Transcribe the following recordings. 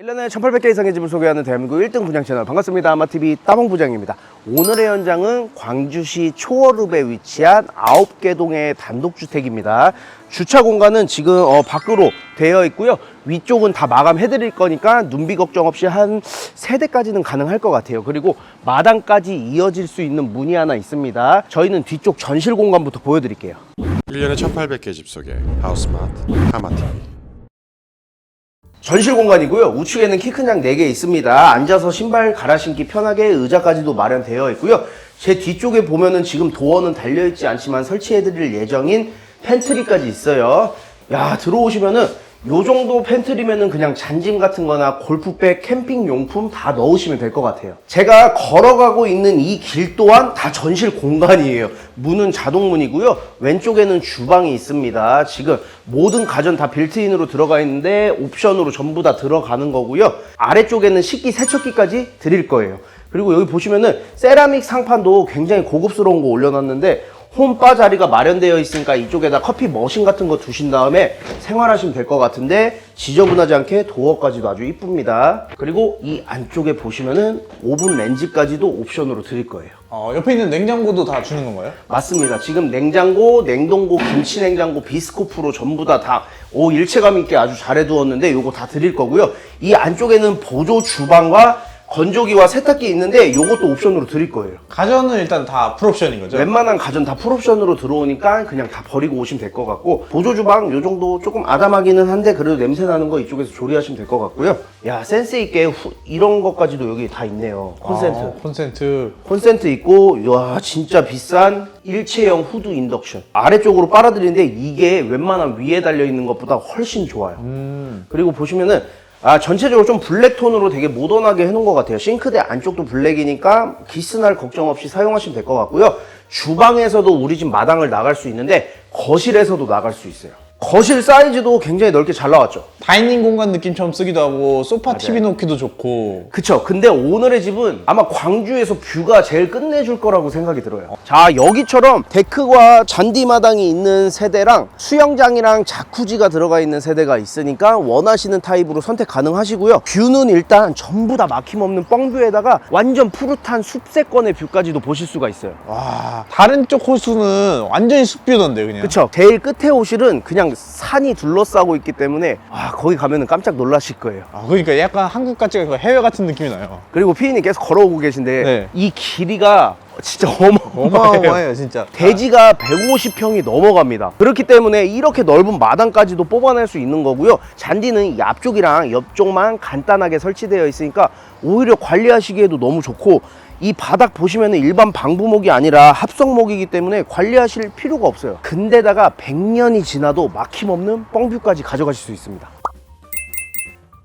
1년에 1800개 이상의 집을 소개하는 대한민국 1등 분양 채널 반갑습니다. 아마TV 따봉 부장입니다. 오늘의 현장은 광주시 초월읍에 위치한 9개 동의 단독주택입니다. 주차 공간은 지금 어, 밖으로 되어 있고요. 위쪽은 다 마감해 드릴 거니까 눈비 걱정 없이 한 세대까지는 가능할 것 같아요. 그리고 마당까지 이어질 수 있는 문이 하나 있습니다. 저희는 뒤쪽 전실 공간부터 보여드릴게요. 1년에 1800개 집 소개 하우스마트 하마TV 전실 공간이고요. 우측에는 키큰양 4개 있습니다. 앉아서 신발 갈아 신기 편하게 의자까지도 마련되어 있고요. 제 뒤쪽에 보면은 지금 도어는 달려있지 않지만 설치해드릴 예정인 팬트리까지 있어요. 야, 들어오시면은 요 정도 팬트리면은 그냥 잔짐 같은 거나 골프백, 캠핑 용품 다 넣으시면 될 것 같아요. 제가 걸어가고 있는 이 길 또한 다 전실 공간이에요. 문은 자동문이고요. 왼쪽에는 주방이 있습니다. 지금 모든 가전 다 빌트인으로 들어가 있는데 옵션으로 전부 다 들어가는 거고요. 아래쪽에는 식기 세척기까지 드릴 거예요. 그리고 여기 보시면은 세라믹 상판도 굉장히 고급스러운 거 올려놨는데 홈바 자리가 마련되어 있으니까 이쪽에다 커피 머신 같은 거 두신 다음에 생활하시면 될 것 같은데 지저분하지 않게 도어까지도 아주 이쁩니다. 그리고 이 안쪽에 보시면은 오븐 렌즈까지도 옵션으로 드릴 거예요. 어, 옆에 있는 냉장고도 다 주는 건가요? 맞습니다. 지금 냉장고, 냉동고, 김치 냉장고, 비스코프로 전부 다 다, 오, 일체감 있게 아주 잘 해 두었는데 요거 다 드릴 거고요. 이 안쪽에는 보조 주방과 건조기와 세탁기 있는데 요것도 옵션으로 드릴 거예요. 가전은 일단 다 풀옵션인 거죠? 웬만한 가전 다 풀옵션으로 들어오니까 그냥 다 버리고 오시면 될 것 같고 보조 주방 요 정도 조금 아담하기는 한데 그래도 냄새 나는 거 이쪽에서 조리하시면 될 것 같고요. 야 센스 있게 후- 이런 것까지도 여기 다 있네요. 콘센트. 아, 콘센트. 콘센트 있고 와 진짜 비싼 일체형 후드 인덕션 아래쪽으로 빨아들이는데 이게 웬만한 위에 달려 있는 것보다 훨씬 좋아요 그리고 보시면은 아 전체적으로 좀 블랙 톤으로 되게 모던하게 해놓은 것 같아요. 싱크대 안쪽도 블랙이니까 기스날 걱정 없이 사용하시면 될 것 같고요. 주방에서도 우리 집 마당을 나갈 수 있는데 거실에서도 나갈 수 있어요. 거실 사이즈도 굉장히 넓게 잘 나왔죠 다이닝 공간 느낌처럼 쓰기도 하고 소파 TV 놓기도 좋고 그쵸. 근데 오늘의 집은 아마 광주에서 뷰가 제일 끝내줄 거라고 생각이 들어요. 자, 여기처럼 데크와 잔디마당이 있는 세대랑 수영장이랑 자쿠지가 들어가 있는 세대가 있으니까 원하시는 타입으로 선택 가능하시고요. 뷰는 일단 전부 다 막힘없는 뻥뷰에다가 완전 푸릇한 숲세권의 뷰까지도 보실 수가 있어요. 와 다른 쪽 호수는 완전히 숲뷰던데 그냥 그쵸. 제일 끝에 오실은 그냥 산이 둘러싸고 있기 때문에 아, 거기 가면은 깜짝 놀라실 거예요. 아, 그러니까 약간 한국 같지 않고 해외 같은 느낌이 나요 그리고 피디님 계속 걸어오고 계신데 네. 이 길이가 진짜 어마어마해요. 어마어마해요 진짜 대지가 150평이 넘어갑니다. 그렇기 때문에 이렇게 넓은 마당까지도 뽑아낼 수 있는 거고요. 잔디는 이 앞쪽이랑 옆쪽만 간단하게 설치되어 있으니까 오히려 관리하시기에도 너무 좋고 이 바닥 보시면 일반 방부목이 아니라 합성목이기 때문에 관리하실 필요가 없어요. 근데다가 100년이 지나도 막힘없는 뻥뷰까지 가져가실 수 있습니다.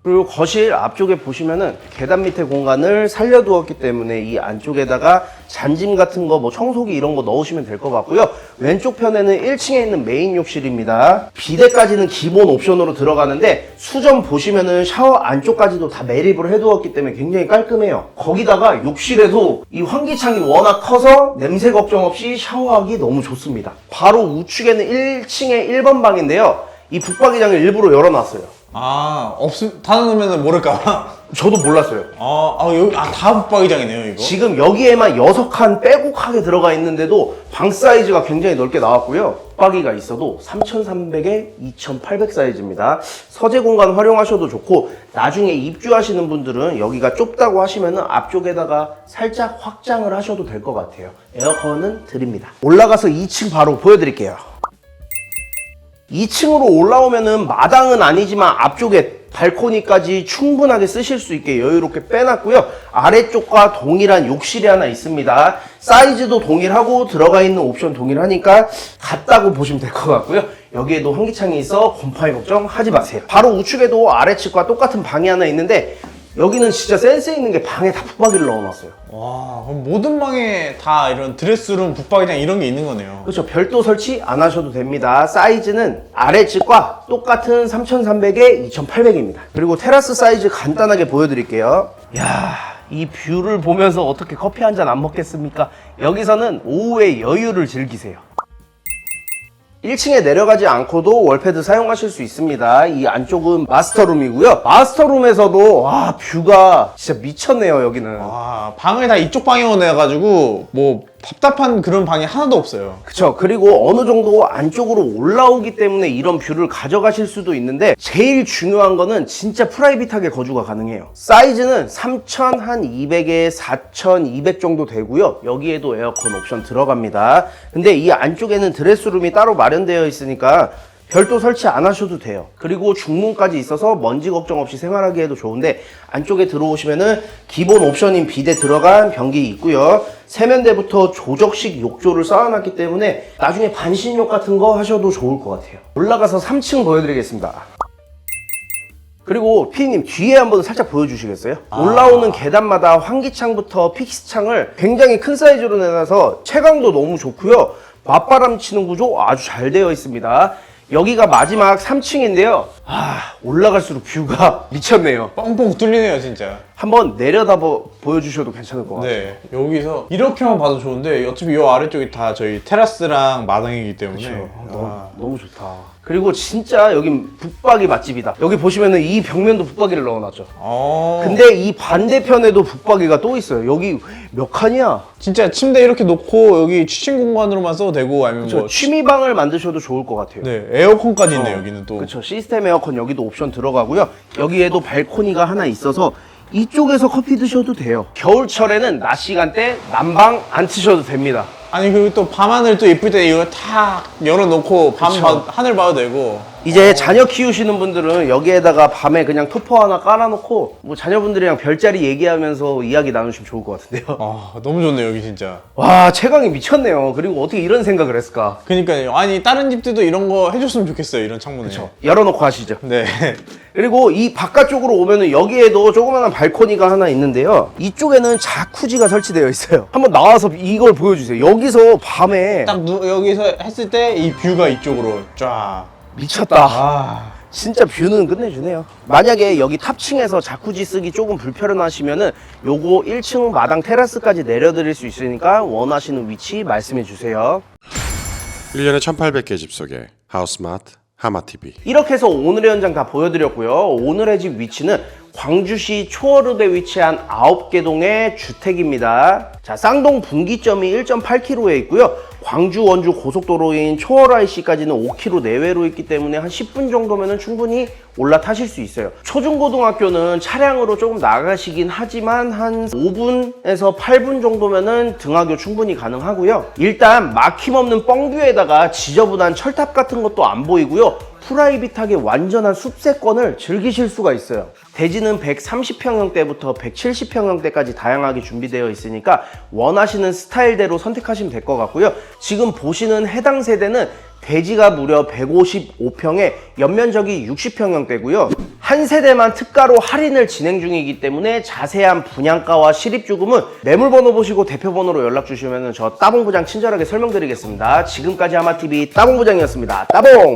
그리고 거실 앞쪽에 보시면은 계단 밑에 공간을 살려두었기 때문에 이 안쪽에다가 잔짐 같은 거 뭐 청소기 이런 거 넣으시면 될 것 같고요. 왼쪽 편에는 1층에 있는 메인 욕실입니다. 비데까지는 기본 옵션으로 들어가는데 수전 보시면은 샤워 안쪽까지도 다 매립을 해두었기 때문에 굉장히 깔끔해요. 거기다가 욕실에도 이 환기창이 워낙 커서 냄새 걱정 없이 샤워하기 너무 좋습니다. 바로 우측에는 1층에 1번 방인데요. 이 북박이장을 일부러 열어놨어요. 아 없음 닫아놓으면 모를까 저도 몰랐어요. 아, 아 여기 아다 붙박이장이네요 이거 지금 여기에만 6칸 빼곡하게 들어가 있는데도 방 사이즈가 굉장히 넓게 나왔고요. 붙박이가 있어도 3,300에 2,800 사이즈입니다. 서재 공간 활용하셔도 좋고 나중에 입주하시는 분들은 여기가 좁다고 하시면은 앞쪽에다가 살짝 확장을 하셔도 될 것 같아요. 에어컨은 드립니다. 올라가서 2층 바로 보여드릴게요. 2층으로 올라오면은 마당은 아니지만 앞쪽에 발코니까지 충분하게 쓰실 수 있게 여유롭게 빼놨고요. 아래쪽과 동일한 욕실이 하나 있습니다. 사이즈도 동일하고 들어가 있는 옵션 동일하니까 같다고 보시면 될 것 같고요. 여기에도 환기창이 있어 곰팡이 걱정 하지 마세요. 바로 우측에도 아래측과 똑같은 방이 하나 있는데 여기는 진짜 센스 있는 게 방에 다 붙박이를 넣어놨어요. 와 그럼 모든 방에 다 이런 드레스룸 붙박이장 이런 게 있는 거네요 그렇죠. 별도 설치 안 하셔도 됩니다. 사이즈는 아래 측과 똑같은 3,300에 2,800입니다. 그리고 테라스 사이즈 간단하게 보여드릴게요. 야, 이 뷰를 보면서 어떻게 커피 한 잔 안 먹겠습니까? 여기서는 오후에 여유를 즐기세요. 1층에 내려가지 않고도 월패드 사용하실 수 있습니다. 이 안쪽은 마스터룸이고요. 마스터룸에서도 와 뷰가 진짜 미쳤네요 여기는. 와 방을 다 이쪽 방향으로 내가지고 뭐 답답한 그런 방이 하나도 없어요. 그쵸. 그리고 어느 정도 안쪽으로 올라오기 때문에 이런 뷰를 가져가실 수도 있는데 제일 중요한 거는 진짜 프라이빗하게 거주가 가능해요. 사이즈는 3,200에 4,200 정도 되고요. 여기에도 에어컨 옵션 들어갑니다. 근데 이 안쪽에는 드레스룸이 따로 마련되어 있으니까 별도 설치 안 하셔도 돼요. 그리고 중문까지 있어서 먼지 걱정 없이 생활하기에도 좋은데 안쪽에 들어오시면은 기본 옵션인 비대 들어간 변기 있고요. 세면대부터 조적식 욕조를 쌓아놨기 때문에 나중에 반신욕 같은 거 하셔도 좋을 것 같아요. 올라가서 3층 보여드리겠습니다. 그리고 피디님 뒤에 한번 살짝 보여주시겠어요? 올라오는 계단마다 환기창부터 픽스창을 굉장히 큰 사이즈로 내놔서 채광도 너무 좋고요. 맞바람 치는 구조 아주 잘 되어 있습니다. 여기가 마지막 3층인데요. 아 올라갈수록 뷰가 미쳤네요. 뻥뻥 뚫리네요 진짜. 한번 내려다 보, 보여주셔도 괜찮을 것 같아요. 네 여기서 이렇게만 봐도 좋은데 어차피 이 아래쪽이 다 저희 테라스랑 마당이기 때문에 너무, 아, 너무 좋다. 그리고 진짜 여긴 북박이 맛집이다. 여기 보시면은 이 벽면도 북박이를 넣어놨죠. 어 근데 이 반대편에도 북박이가 또 있어요. 여기 몇 칸이야? 진짜 침대 이렇게 놓고 여기 취침 공간으로만 써도 되고 아니면 저뭐 취미방을 만드셔도 좋을 것 같아요. 네 에어컨까지 있네 여기는 또. 그렇죠. 시스템 에어컨 여기도 옵션 들어가고요. 여기에도 발코니가 하나 있어서 이쪽에서 커피 드셔도 돼요. 겨울철에는 낮 시간대 난방 안 트셔도 됩니다. 아니 그리고 또 밤하늘 또 예쁠 때 이거 탁 열어놓고 밤. 봐- 하늘 봐도 되고 이제 자녀 키우시는 분들은 여기에다가 밤에 그냥 토퍼 하나 깔아놓고 뭐 자녀분들이랑 별자리 얘기하면서 이야기 나누시면 좋을 것 같은데요. 아 너무 좋네요 여기 진짜 와 채광이 미쳤네요. 그리고 어떻게 이런 생각을 했을까? 그니까요 아니 다른 집들도 이런 거 해줬으면 좋겠어요 이런 창문에 열어놓고 하시죠. 네 그리고 이 바깥쪽으로 오면은 여기에도 조그마한 발코니가 하나 있는데요. 이쪽에는 자쿠지가 설치되어 있어요. 한번 나와서 이걸 보여주세요. 여기서 밤에 딱 누, 여기서 했을 때 이 뷰가 이쪽으로 쫙 미쳤다. 아, 진짜 뷰는 끝내주네요. 만약에 여기 탑층에서 자쿠지 쓰기 조금 불편하시면은 요거 1층 마당 테라스까지 내려드릴 수 있으니까 원하시는 위치 말씀해 주세요. 1년에 1800개 집 속에 하우스마트 하마TV 이렇게 해서 오늘의 현장 다 보여드렸고요. 오늘의 집 위치는 광주시 초월읍에 위치한 9개 동의 주택입니다. 자, 쌍동 분기점이 1.8km에 있고요. 광주 원주 고속도로인 초월 IC까지는 5km 내외로 있기 때문에 한 10분 정도면 충분히 올라타실 수 있어요. 초중고등학교는 차량으로 조금 나가시긴 하지만 한 5분에서 8분 정도면은 등하교 충분히 가능하고요. 일단 막힘없는 뻥뷰에다가 지저분한 철탑 같은 것도 안 보이고요. 프라이빗하게 완전한 숲세권을 즐기실 수가 있어요. 대지는 130평형대부터 170평형대까지 다양하게 준비되어 있으니까 원하시는 스타일대로 선택하시면 될 것 같고요. 지금 보시는 해당 세대는 대지가 무려 155평에 연면적이 60평형대고요. 한 세대만 특가로 할인을 진행 중이기 때문에 자세한 분양가와 실입주금은 매물번호 보시고 대표번호로 연락 주시면 저 따봉부장 친절하게 설명드리겠습니다. 지금까지 하마TV 따봉부장이었습니다. 따봉!